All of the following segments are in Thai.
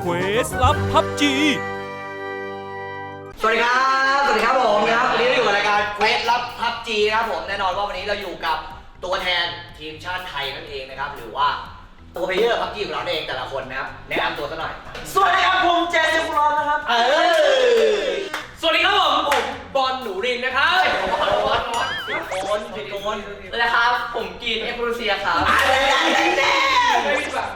เควสลับพับจีสวัสดีครับ สวัสดีครับผมนะครับ วันนี้เราอยู่กับรายการเควสลับพับจีนะครับผม แน่นอนว่าวันนี้เราอยู่กับตัวแทนทีมชาติไทยนั่นเองนะครับ หรือว่าตัวเพลเยอร์พับจีของเราเองแต่ละคนนะครับ แนะนำตัวซะหน่อย สวัสดีครับผมเจสซี่บุรอนนะครับ เออ สวัสดีครับผมผมบอลหนูรินนะครับผิดโอนผิดโอนนะครับ ผมกินเอฟรูเซียครับอะไรแน่ไม่ผิดหวัง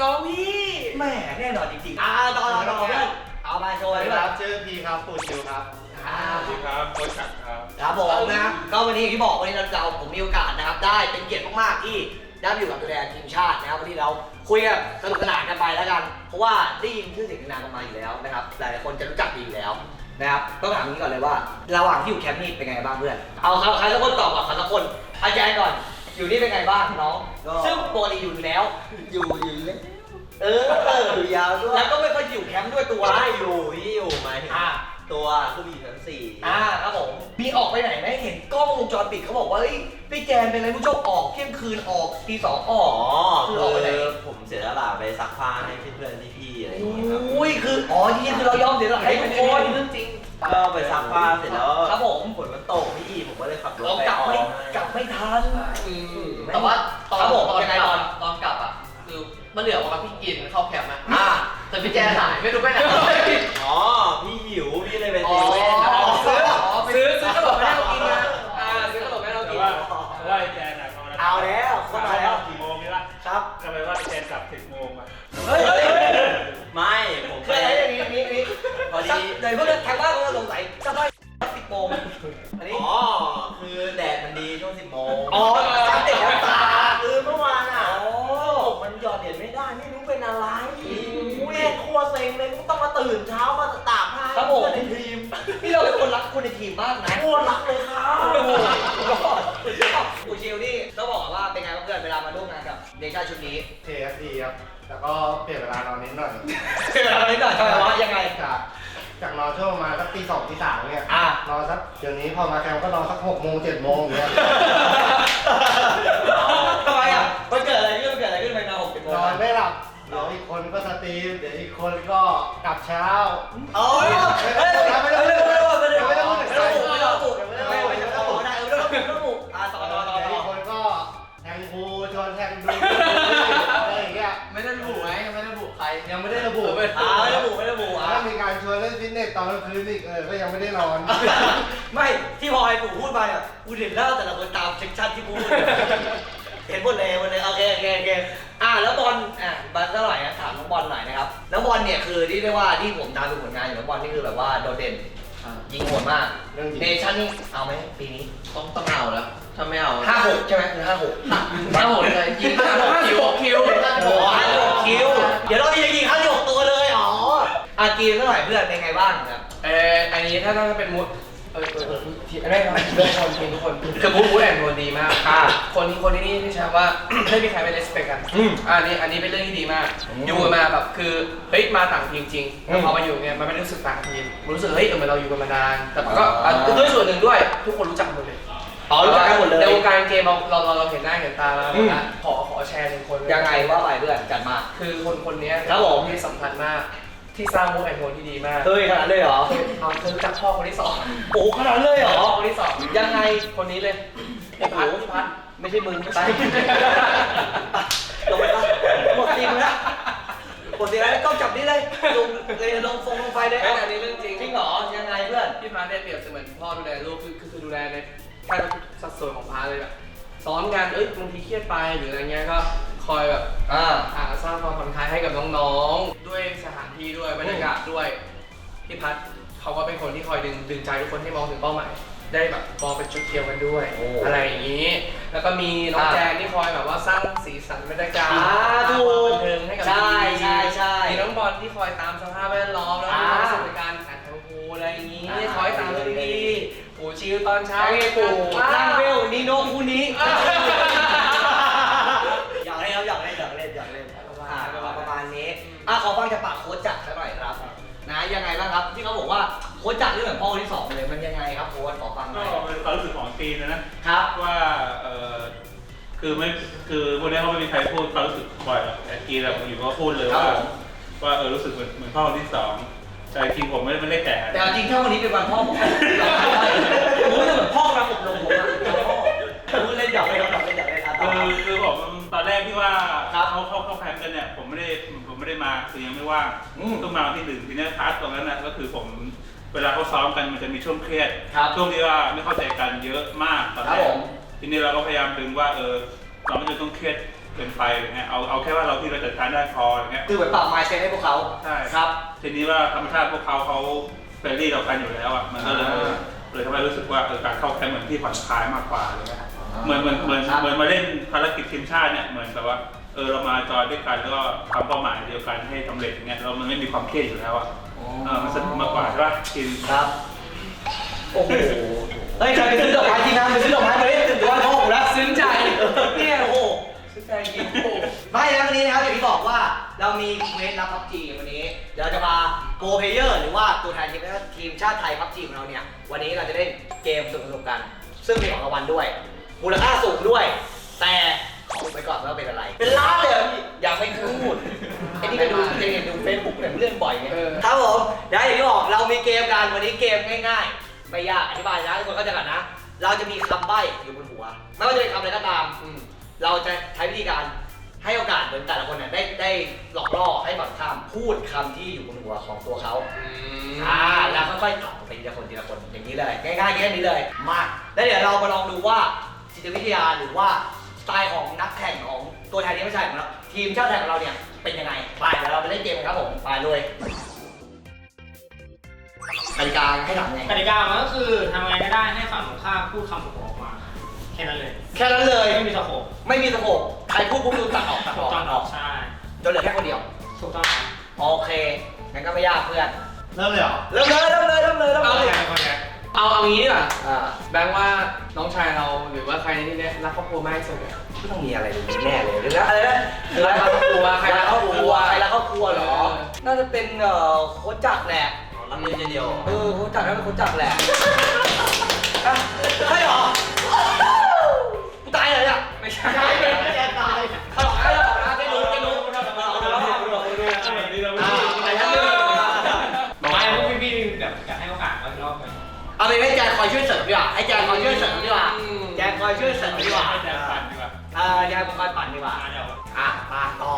น้องพี่แหม่แน่นอนจริงๆอ่าต่อต่อต่อเพื่อนเอามาโชว์เลยครับชื่อพีครับปูชิวครับ อ่าสวัสดีครับโค้ชฉักครับ ครับผมนะครับก็วันนี้อย่างที่บอกวันนี้เราจะเอาผมมีโอกาสนะครับ ได้เป็นเกียรติมากๆที่ได้มาอยู่กับตัวแทนทีมชาตินะครับวันนี้เราคุยกันสนุกสนานกันไปแล้วกัน เพราะว่าได้ยินชื่อเสียงนามกันมาอยู่แล้วนะครับหลายๆคนจะรู้จักดีอยู่แล้วนะครับต้องถามอย่างนี้ก่อนเลยว่า ระหว่างที่อยู่แคมป์นี่เป็นไงบ้างเพื่อนเอาใครใครสักคนตอบก่อนใครสักคนอาจารย์ก่อน อยู่นี่เป็นไงบ้างน้องซึ่งปกติอยู่อยู่แล้ว อยู่อยู่เล่นเอออยู่ยาวด้วย แล้วก็ไม่ค่อยอยู่แคมป์ด้วยตัวไม่อยู่พี่อยู่หมายถึงอ่า ตัวคือมีชั้นสี่อ่าครับผมมีออกไปไหนไหมเห็นกล้องวงจรปิดเขาบอกว่าเฮ้ยพี่แจนเป็นอะไรผู้ชอบออกเที่ยงคืนออกตีสองออกอ๋อคืคืออออกไปไหน ผมเสียสละไปซักผ้าให้เพื่อนๆพี่ๆอะไรอย่างเงี้ยครับอุ้ยคืออ๋อจริงๆคือเรายอมเสียสละให้ทุกคนเรื่องจริงก็ไปซักผ้าเสร็จแล้วครับผม ฝนมันตกพี่ผม ก็เลยขับรถเราไปกลับไม่ออกกลับไม่ทัน แต่ว่าตอนครับผมตอนยังไงกลัตอนบตอนกลับอะคือมันเหลือประมาณพี่กินเข้าแคมป์อะอ่าแต่พี่แจหายไม่รู้ไปไหนอ๋อ นทีมพี่เราเป็นคนรักคนในทีมมากนะโคตรรักเลยครับโอ้โหสุดยอดปูชิลนี่ต้องบอกก่อนว่าเป็นไงบ้างเพื่อนเวลามาร่วมงานกับเนชั่นชุดนี้เทสดีครับ แล้วก็เปลี่ยนเวลานอนนิดหน่อย เป็นเวลาอะไรหน่อยทำไมวะยังไง จากจากนอนช่วงประมาณสักตีสองตีสามเนี่ยอะ นอนสักเดี๋ยวนี้พอมาแคมป์ก็นอนสักหกโมงเจ็ดโมงอย่างเงี้ย ทำไมอะมันเกิดอะไรขึ้นมันเกิดอะไรขึ้นไปนอนหกสิบโมงนอนไม่หลับ เดี๋ยวอีกคนก็สตรีม เดี๋ยวอีกคนก็กลับเช้า โอ้ยเฮ้ย ไม่ต้องไม่ กลางคืนอีกเออก็ยังไม่ได้นอน ไม่ที่พอไอ้ปู่พูดไปอะกูเห็นแล้วแต่ละคนตามเซ็กชันที่พูด เห็นหมดเลยหมดเลยโอเคโอเคโอเคอะแล้วบอลอะบอลเท่าไหร่อะถามน้องบอลหน่อยนะครับน้องบอลเนี่ยคือที่เรียกว่าที่ผมตามดูผลงานอยู่น้องบอลนี่คือแบบว่าโดดเด่นยิงโหดมากเรื่องจริง เนชั่นนี่เอาไหมปีนี้ต้องต้องเอาแล้วถ้าไม่เอาห้าหกใช่ไหมคือห้าหกห้าหกเลยยิงห้าหกคิวคิวโอ้โหห้าหกคิว เดี๋ยวเราจะยิงห้าหกตัวเลย อ๋ออากีเท่าไหร่เพื่อนเป็นไงบ้างครับ เอออันนี้ถ้าถ้าเป็นมูดเออเออเออที่ไม่ครับเรื่องคนทุกคนคือมูดมูดแอนโทนดีมากอ่าคนที่คนที่นี่ที่ใช้ว่า ไม่มีใครไม่ respect กันอืมอันนี้อันนี้เป็นเรื่องที่ดีมาก อืมอยู่กันมาแบบคือเฮ้ยมาต่างทีมจริงอืแต่มพอมาอยู่เนี่ยมันไม่ได้รู้สึกต่างทีมมันรู้สึกเฮ้ยเออเหมือนเราอยู่กันมานาน แต่ก็อะด้วยส่วนหนึ่งด้วยทุกคนรู้จักหมดเลยอ๋อรู้จักกันหมดเลย ในวงการเกมเราเราเราเราเห็นหน้าเห็นตาแล้วอืม นะขอขอแชร์หนึ่งคนยังไงว่าไปเพื่อนจัดมา คือคนคนเนี้ยครับผม ที่สำคัญมาก ที่สร้างมูดแอนโทนที่ดีมากเฮ้ยขนาดเลยเหรอ เอาเธอรู้จักพ่อคนที่สองโอ้ขนาดเลยเหรอ พ่อคนที่สองยังไงคนนี้เลยพี่พัดพี่พัดไม่ใช่มึงไปลงไปปะหมดทีมแล้วหมดทีมแล้วต้องจับนี่เลยลงเลยลงฟงลงไฟเลยเอ้ยอันนี้เรื่องจริงจริงเหรอยังไงเพื่อน พี่พาร์ทได้เปรียบเสมือนพ่อดูแลลูกคือคือคือดูแลในแทบทุกสัดส่วนของพาร์ทเลยแบบสอนงานเอ้ยบางทีเครียดไปหรืออะไรเงี้ยก็คอยแบบอ่า อ่าสร้างความผ่อนคลายให้กับน้องๆด้วยสถาน ที่ด้วยบรรยากาศด้วยพี่พัฒน์เขาก็เป็นคนที่คอยดึงดึงใจทุกคนให้มองถึงเป้าหมายได้แบบมองเป็นจุดเดียวกันด้วย โอ้อะไรอย่างนี้ แล้วก็มีน้องอ่าแจนที่คอยแบบว่าสร้างสีสันบรรยากาศอ่าสร้างถูความกบันเทิงให้กับใช่ทีมใช่ใช่มีน้องบอลที่คอยตามสภาพแวดล้อมแล้วมีความสุขในการอ่านแถวพูอะไรอย่างนี้อ่า คอยตามเรื่องดีๆปู่ชิลตอนเช้าไอ้ปู่อ่านั่งเวลนีโนคู่นี้อย ชจักรสักหน่อยครับ นะยังไงบ้างครับ ที่เขาบอกว่าโค้ชจักรนี่เหมือนพ่อคนที่สองเลยมันยังไงครับโค้ชขอฟังหน่ก็อยเป็นความรู้สึกของทีมนะนะครับ ว่าเออคือไม่คือวันนี้เขาไม่มีใครพูดความรู้สึกบ่อยหรอกแต่กีแบบอยู่ก็พูดเลยครับว่าผม ว่าเออรู้สึกเหมือนเหมือนพ่อคนที่สองแต่จริงผมไม่ได้ไม่ได้แก่แต่เอาจริงถ้าวันนี้เป็นวันพ่อผมผมรู้สึกเหมือนพ่อกำลังอบรมผมอะพ่อผมเล่นหยอกเล่นหยอกเล่นหยอกเล่นครับต่อคือคือผม ตอนแรกที่ว่าครับเขาเข้าเข้าแคมป์กันเนี่ยผมไม่ได้ผมไม่ได้มาคือยังไม่ว่างอืมต้องมาวันที่หนึ่งทีเนี้ยพาร์ทตรงนั้นนะก็คือผมเวลาเขาซ้อมกันมันจะมีช่วงเครียดครับช่วงที่ว่าไม่เข้าใจกันเยอะมากตอนครัแรบผกมทีนี้เราก็พยายามดึงว่าเออเราไม่จำเป็นต้องเครียดเกินไปอะไรเงี้ยเอาเอาแค่ว่าเราที่เราจัดการได้พออะไรเงี้ย คือเหมือนปรับ mindset ให้พวกเขาใช่ ครับ ทีนี้ว่าธรรมชาติพวกเขาเขาเฟรนลี่ต่อกันอยู่แล้วอะมันก็เลยอ่า เลยทำให้รู้สึกว่าเออการเข้าแคมป์เหมือนที่ผ่อนคลายมากกว่าอะไรเลยอ่า เหมือนเหมือนเหมือนครับเหมือนมาเล่นภารกิจทีมชาติเนี่ยเหมือนแบบว่าเออเรามาจอยด้วยกันแล้วก็ทำเป้าหมายเดียวกันให้สำเร็จอย่างเงี้ยเรามันไม่มีความเครียดอยู่แล้วอะเออมันสนุกมากกว่าใช่ป่ะทีมครับ โอ้โหเฮ้ยใครไปซื้อดอกไม้ที่น้ำไปซื้อดอกไม้มาดิถึงว่าพ่อผมแล้วซึ้งใจเนี่ยโอ้โหซึ้งใจจริงไม่แล้ววันนี้นะครับอย่างที่บอกว่าเรามีเควสรับพับจีวันนี้เดี๋ยวเราจะมาโปรเพลเยอร์หรือว่าตัวแทนทีมทีมชาติไทยพับจีของเราเนี่ยวันนี้เราจะเล่นเกมสนุกๆกัน ซึ่งมีของรางวัลด้วย มูลค่าสูงด้วย แต่ขออุบไปก่อนว่าเป็นอะไร เป็นล้านเลยเหรอพี่อยากไม่พูดไอ้นี่ก็ดูเจนดูเฟซบุ๊กเนี่ยเรื่องบ่อยไงเออ ครับผมเดี๋ยวอย่างที่บอกเรามีเกมกันวันนี้เกมง่ายๆ ไม่ยากอธิบายนะทุกคนเข้าใจกันนะ เราจะมีคำใบ้อยู่บนหัว ไม่ว่าจะเป็นคำอะไรก็ตามอืมเราจะใช้วิธีการให้โอกาสเหมือนแต่ละคนเนี่ยได้ได้หลอกล่อให้ฝั่งข้ามพูดคำที่อยู่บนหัวของตัวเขาอ่าแล้วค่อยๆตอบไปทีละคนทีละคนอย่างนี้เลย ง่ายๆแค่นี้เลย มาแล้วเดี๋ยวเรามาลองดูว่า จิตวิทยาหรือว่าสไตล์ของนักแข่งของตัวแทนทีมชาติของเราทีมชาติไทยของเราเนี่ยเป็นยังไงไปเดี๋ยวเราไปเล่นเกมกันครับผมไปเลยกติกาให้ถามไงกติกามันก็คือทำไงก็ได้ให้ฝั่งตรงข้ามพูดคำถูกออกมา แค่นั้นเลยแค่นั้นเลยไม่มีสโคปไม่มีสโคปใครพูดปุ๊บดูตัดออกตัดอถูอกกต้อตังดออกใช่จนเหลือแค่คนเดียว ถูกต้องครับโอเคงั้นก็ไม่ยากเพื่อนเริ่มเลยเหรอเริ่มเลยเริ่มเลยเริ่มเลยเริ่มเอาเลยไง เอาเอางี้ดีกว่าอ่าแบงค์ว่าน้องชายเราหรือว่าใครในที่เนี้ยรักครอบครัวมากที่สุดอะไม่ต้องมีอะไรเลยแน่เลยหรือนะอะไรนะรักครอบครัวใครรักครอบครัวใครรักครอบครัวเหรอเออน่าจะเป็นเอ่อโค้ชจักรแหละรับเงินเดียวเออโค้ชจักรน่าเป็นโค้ชจักรแหละอะใช่เหรอกูตายเลยอะไม่ใช่ อยช่วยเสริมดีกว่าให้แจนคอยช่วยเสริมดีกว่าอืมแจนคอยช่วยเสริมดีกว่าให้แจกปั่นดีกว่าเออแจนคอยปั่นดีกว่าอะเดี๋ยวอะมาต่อ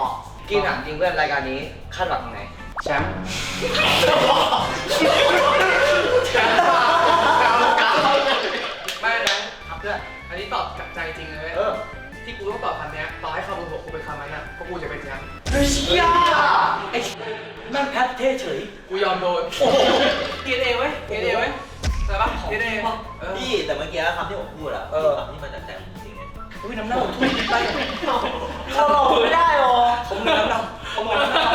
กินถามจริงเพื่อนรายการนี้คาดหวังยังไงแชมป์แชมป์เก่าเก่าไม่แบงค์ครับเพื่อนอันนี้ตอบจากใจจริงเลยเว้ยเออที่กูต้องตอบคำเนี้ยต่อให้คำบนหัวกูเป็นคำนั้นอะเพราะกูจะเป็นแชมป์เฮ้ยเชี่ยไอ้แม่งแพทเท่เฉย กูยอมโดนโอ้โหดีเอ็นเอไว้ดีเอ็นเอไว้ อะไรปะดีเอ็นเอเออ พี่แต่เมื่อกี้คำที่ผมพูดอะเออ คำที่มาจากใจผมจริงๆไงอุ้ยน้ำเน่าทุยไปเขาหลอกไม่ได้หรอผมเหมือนน้ำเน่าผมเหมือนน้ำเน่า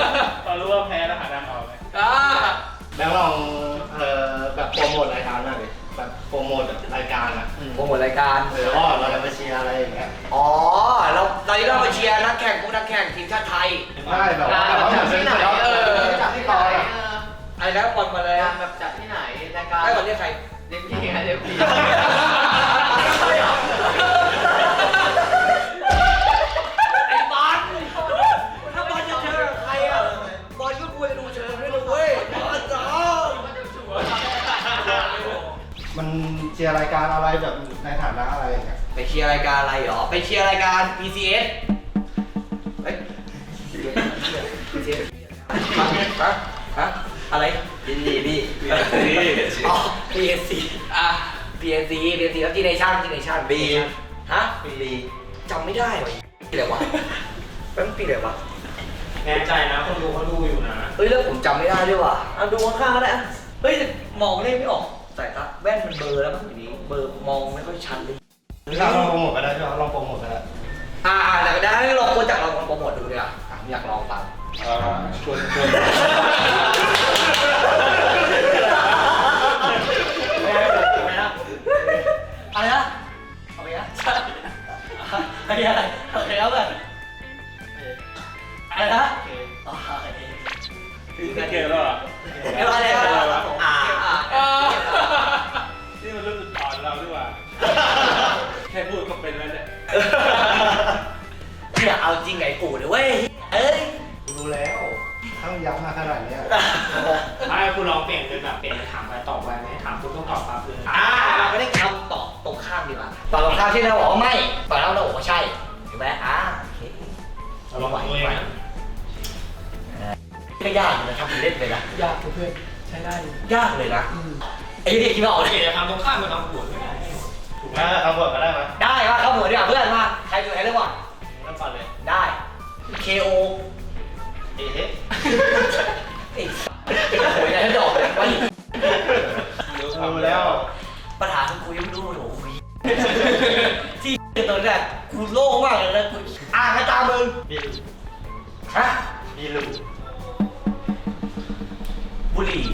ตอนรู้ว่าแพ้แล้วหาทางออกไหมอ่าแบงค์ลองเอ่อแบบโปรโมทรายการหน่อยดิแบบโปรโมทแบบรายการอะโปรโมทรายการเออว่าเราจะมาเชียร์อะไรอย่างเงี้ยอ๋อ เราตอนนี้เรามาเชียร์นักแข่งพวกนักแข่งทีมชาติไทย ได้แบบว่าแบบว่าเหมือนเป็นแบบว่าเออจัดที่ต่อยอะอะไรนะบอลมาเลยงานแบบ การให้บอลเรียกใครเด็กพี่ไงเด็กพี่ไอ้บอลถ้าบอลจะเจอกับใครอะบอลก็ควรจะดูเชิงด้วยนะเว้ยบอลจ้ามันเชียร์รายการอะไรแบบในฐานะอะไรอย่างเงี้ยไปเชียร์รายการอะไรหรอ ไปเชียร์รายการ PCS เฮ้ย PCS ฮะฮะอะไร ยินดีพี่อ๋อ PNC อะ PNC PNC แล้วจีเนชั่นจีเนชั่น B ฮะปีจำไม่ได้ว่ะปีอะไรวะเป็นปีอะไรวะแน่ใจนะคนดูเขาดูอยู่นะเฮ้ยแล้วผมจำไม่ได้ด้วยว่ะเอาดูข้างๆก็ได้อะเฮ้ยแต่มองเลขไม่ออกสายตาแว่นมันเบลอแล้วมั้งทีนี้เบลอมองไม่ค่อยชัดเลยเราลองโปรโมทก็ได้ใช่ไหมลองโปรโมทก็ได้อ่าอ่าแต่ได้ให้ลองคนจากเราลองโปรโมทดูดีกว่าอะอยากลองฟังเอ่อชวนชวน ไรอะไรโอเคแล้วกันอะไรนะโอเคถึงกันเกมแล้วเหรอเรียบร้อยแล้วครับผมอ่าอ่านี่มันรู้สึกอ่อนเราด้วยว่ะแค่พูดก็เป็นแล้วเนี่ยเนี่ยเอาจริงไงปู่เดี๋ยเว้ยเอ้ยรู้แล้วถ้ายับมาขนาดเนี้ยไม่คุณลองเปลี่ยนเป็นแบบเปลี่ยนถามไปตอบไปไหมถามคุณต้องตอบปั๊บเลยอ่าเราไม่ได้คำตอบตรงข้ามดีกว่าตอบตรงข้ามที่เราบอกว่าไม่ แล้วเราบอกว่าใช่ถูกไหมอ่าโอเคเราลองตัวเองนะก็ยากอยู่นะทำเป็นเล่นไปนะยากเพื่อนใช้ได้อยู่ยากเลยนะไอ้เด็กคิดว่าออกโอเคจะทำตรงข้ามกับทำบวกไม่ได้ถูกไหมถ้าเอาบทก็ได้ไหมได้ว่าเข้าหัวดีกว่าเพื่อนมาใครดูใครเรื่องก่อนเริ่มก่อนเลยได้ KO เอ๊ะไอ้โอ้ยได้ดอกเลยว่าดูแล้วปัญหาคือกูยังไม่รู้มันโอ้คุยที่ ตอนแรกกูโล่งมากเลยนะกูอ่านให้ตามมึงบีลูฮะบีลูบุหรี่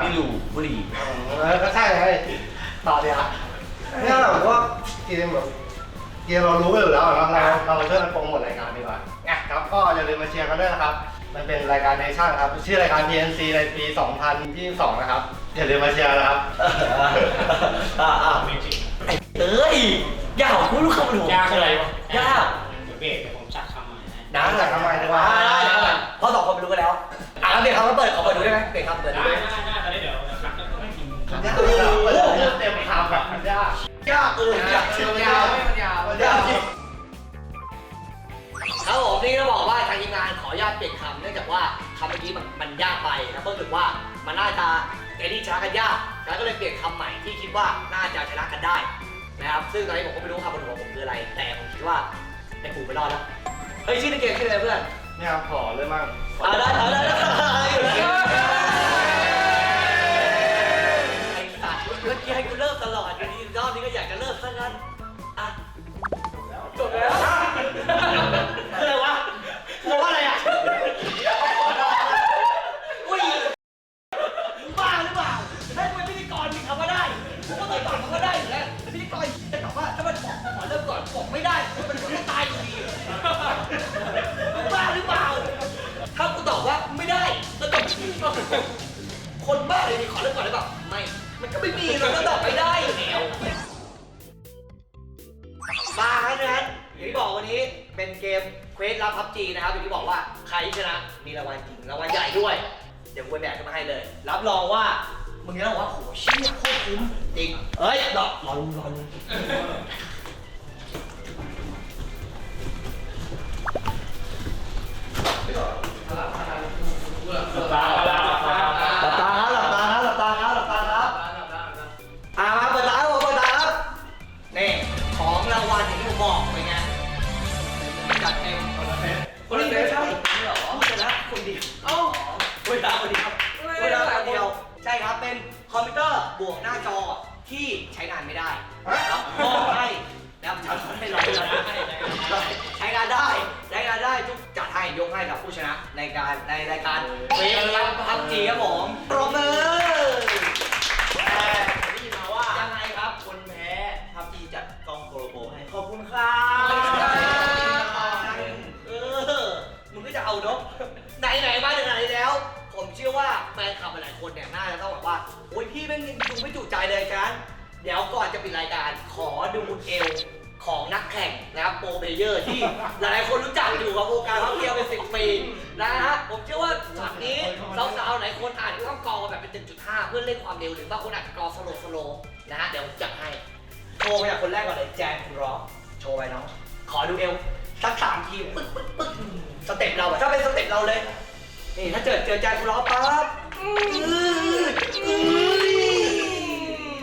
ไม่รู้บุหรี่เออก็ใช่ไงต่อเลยอะเนี่ยผมว่าเกมแบบเกมเรารู้กันอยู่แล้วอะเนาะเราเราช่วยกันโปรโมทรายการดีกว่าอะครับก็อย่าลืมมาเชียร์กันด้วยนะครับ มันเป็นรายการเนชั่นครับชื่อรายการ PNC ในปี 2022 นะครับอย่าลืมมาเชียร์นะครับ อ่าอ่าไม่จริงเอ้ย ยากกูรู้คำมันหัวยากเลยยากเดี๋ยวเบรกเดี๋ยวผมจัดคำใหม่ให้นะจัดคำใหม่ดีกว่าได้ได้ได้เพราะสองคนไปรู้กันแล้วอะแล้วเบรกคำก็เปิดขอเปิดดูได้ไหมเบรกคำเปิดดูได้ได้ไหมได้ได้ตอนนี้เดี๋ยวเดี๋ยวคัดแล้วก็ไม่กินยากเลยเต็มคำแบบมันยากยากเออยากมันยาวไม่มันยาวมันยากจริงครับผมนี่ต้องบอกว่าทางทีมงานขออนุญาตเปลี่ยนคำเนื่องจากว่าคำเมื่อกี้มันมันยากไปนะเพิ่งถือว่ามันน่าจะเอดี้ชนะกันยากแล้วก็เลยเปลี่ยนคำใหม่ที่คิดว่าน่าจะชนะกันได้ นะครับ ซึ่งตอนนี้ผมก็ไม่รู้คำบนหัวผมคืออะไร แต่ผมคิดว่าไอ้ปู่ไปรอดแล้ว เฮ้ยชื่อในเกมชื่ออะไรเพื่อนเนี่ยขอเลยมั่ง เอาได้เอาได้ได้อยู่แล้วไอ้ ที่บอกวันนี้เป็นเกมเควสรับพับจีนะครับอย่างที่บอกว่าใครที่ชนะมีรางวัลจริงรางวัลใหญ่ด้วย เดี๋ยวกูแบกจะมาให้เลย รับรองว่ามึงจะต้องบอกว่าโหเชี่ยโคตรคุ้มจริงเอ้ยรอรอรอ จัดเต็มคนละเซตคนละเซตใช่เหรอชนะคนเดียวเอ้เวลาคนเดียวเวลาคนเดียว ใช่ครับ เป็นคอมพิวเตอร์บวกหน้าจอที่ใช้งานไม่ได้แล้วมอบให้นะครับจัดให้เราใช้งานได้ ใช้งานได้ทุกจัดให้ยกให้กับผู้ชนะในการในรายการเวฟรับพับจีครับผมปรบมือ เลยกันเดี๋ยวก่อนจะปิดรายการขอดูเอวของนักแข่งนะครับโปรเพลเยอร์ที่หลายๆคนรู้จักอยู่กับวงการพับเทียวเป็นสิบปีนะฮะผมเชื่อว่าช็อตนี้สาวๆหลายคนอาจจะต้องกอแบบเป็น1.5เพื่อเล่นความเร็วหรือบางคนอาจจะกอสโลสโลนะฮะเดี๋ยวผมจัดให้โชว์ไปจากคนแรกก่อนเลยแจนคุณร้องโชว์ไปน้องขอดูเอวสักสามทีปึ๊กปึ๊กปึ๊กสเต็ปเราอะถ้าเป็นสเต็ปเราเลยนี่ถ้าเจอเจอแจนคุณร้องปั๊บ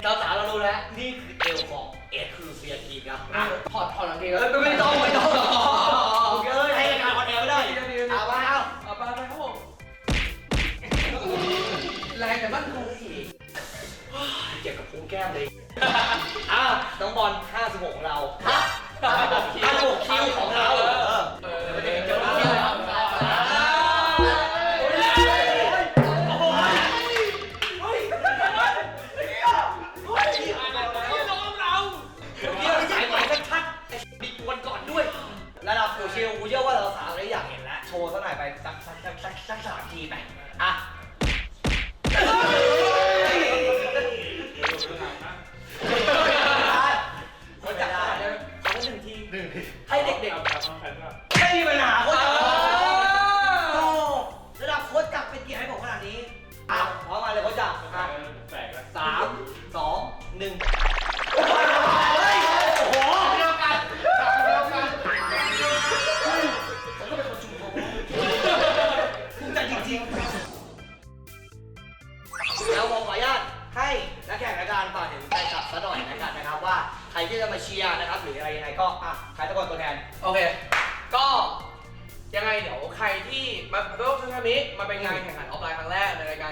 เราสาวเรารู้แล้วนี่คือเอวของเอ็ดคือเซียทีครับอะถอดถอดกางเกงเอ้ยไม่ต้องไม่ต้องโอเคเอ้ยให้รายการออนแอร์ไม่ได้เอามาเอาเอาไปไปครับผมแรงแต่มันคงอีกเจ็บกับพุงแก้มเลยอะน้องบอล56ของเราฮะ56คิวของเรา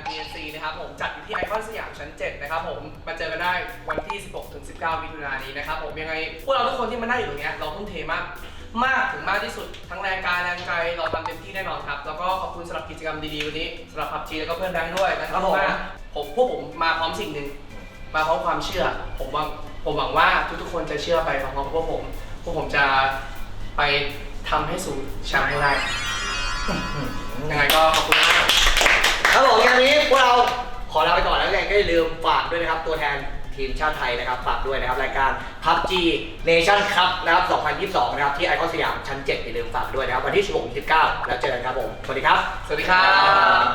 แรกในรายการ PNC นะครับผมจัดอยู่ที่ไอคอนสยามชั้น 7 นะครับผมมาเจอกันได้วันที่ 16 ถึง 19 มิถุนายนนี้นะครับผมยังไงพวกเราทุกคนที่มานั่งอยู่ตรงเนี้ยเราทุ่มเทมาก มากถึงมากที่สุด ทั้งแรงกายแรงใจเราทำเต็มที่แน่นอนครับ แล้วก็ขอบคุณสำหรับกิจกรรมดีๆวันนี้สำหรับพับจีแล้วก็เพื่อนแบงค์ด้วยนะคครัรับบผมว่าผมพวกผมมาพร้อมสิ่งหนึ่งมาพร้อมความเชื่อ ผมหวังผมหวังว่าทุกๆคนจะเชื่อไปพร้อมๆกับพวกผม พวกผมจะไปทำให้สู่แชมป์ให้ได้ยังไงก็ขอบคุณมาก ครับผมงานนี้พวกเราขอลาไปก่อนแล้วกันก็อย่าลืมฝากด้วยนะครับ ตัวแทนทีมชาติไทยนะครับฝากด้วยนะครับรายการ PUBG Nation Cup นะครับ 2022 นะครับ ที่ไอคอนสยามชั้น 7 อย่าลืมฝากด้วยนะครับ วันที่ 16-19 แล้วเจอกันครับผม สวัสดีครับ สวัสดีครับ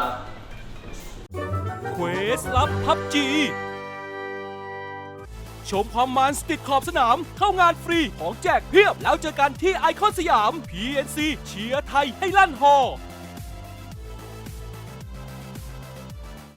เควสลับพับจีชมความมันสติดขอบสนาม เข้างานฟรีของแจกเพียบ แล้วเจอกันที่ไอคอนสยาม PNC เชียร์ไทยให้ลั่นฮอ